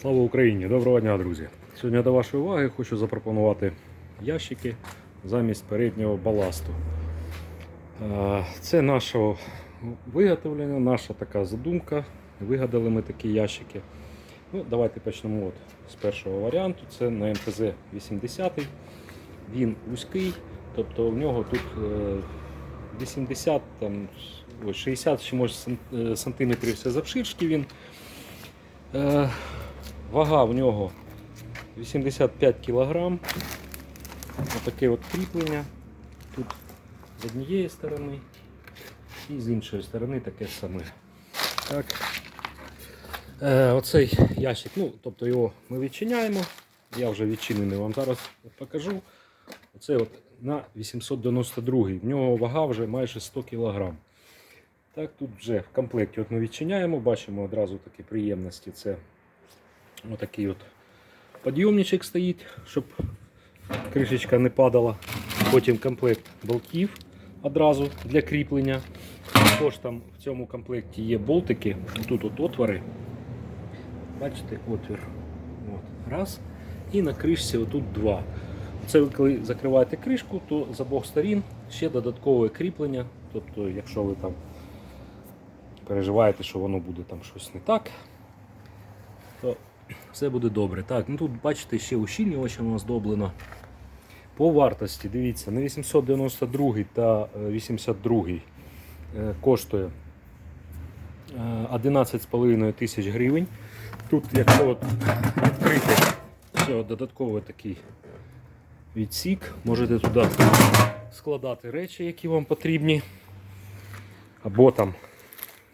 Слава Україні! Доброго дня, друзі! Сьогодні до вашої уваги хочу запропонувати ящики замість переднього баласту. Е, Це нашого виготовлення, наша така задумка. Вигадали ми такі ящики. Ну, давайте почнемо от з першого варіанту. Це на МТЗ 80. Він вузький, тобто в нього тут е, 80, там, 60 чи може е, сантиметрів все завширшки він. Вага в нього 85 кг. Отаке от кріплення. Тут з однієї сторони і з іншої сторони таке саме. Так. Е, оцей ящик, ну, тобто його ми відчиняємо. Я вже відчинений вам зараз покажу. Оце от на 892 В нього вага вже майже 100 кг. Так, тут вже в комплекті от ми відчиняємо, бачимо одразу такі приємності. Це отакий от підйомничок стоїть, щоб кришечка не падала. Потім комплект болтів одразу для кріплення. Також там в цьому комплекті є болтики. Тут от отвори. Бачите, отвір. От. Раз. І на кришці отут два. Це ви коли закриваєте кришку, то з обох сторін ще додаткове кріплення. Тобто, якщо ви там переживаєте, що воно буде там щось не так, все буде добре. Так, ну тут бачите, ще ущільнювачем оздоблено. По вартості, дивіться, на 892 та е, 82 е, коштує е, 11,5 тисяч гривень. Тут, якщо от відкрити от додатковий такий відсік, можете туди складати речі, які вам потрібні. Або там,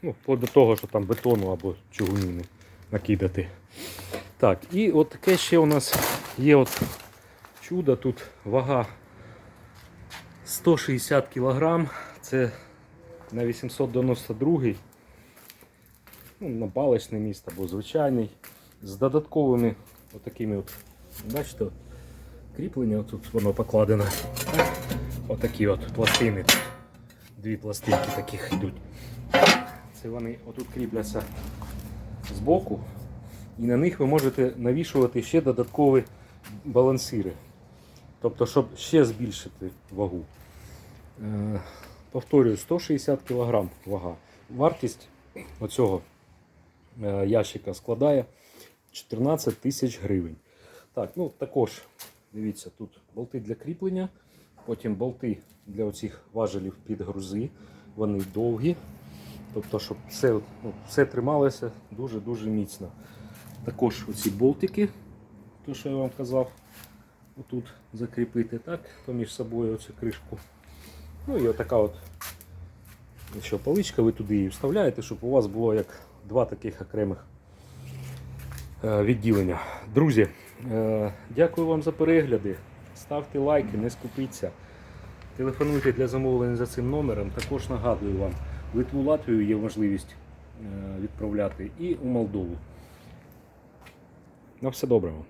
ну, до того, що там бетону або чугуніни накидати. Так, і от таке ще у нас є от чудо, тут вага 160 кг, це на 892 ну, на паличне місто або звичайний, з додатковими отакими от, бачите, кріплення, тут воно покладено. Так, Отакі от пластини. Дві пластинки таких йдуть. Це вони отут кріпляться з боку, і на них ви можете навішувати ще додаткові балансири. Тобто, щоб ще збільшити вагу. Е, повторюю, 160 кг вага. Вартість оцього е, ящика складає 14 тисяч гривень. Так, ну також дивіться, тут болти для кріплення, потім болти для оцих важелів під грузи. Вони довгі. Тобто, щоб все, ну, все трималося дуже-дуже міцно. Також оці болтики, то що я вам казав, отут закріпити так, поміж собою оцю кришку. Ну і отака от що, паличка, ви туди її вставляєте, щоб у вас було як два таких окремих е, відділення. Друзі, е, дякую вам за перегляди. Ставте лайки, не скупіться. Телефонуйте для замовлення за цим номером. Також нагадую вам, Литву Латвію є можливість е, відправляти і у Молдову. На все доброго.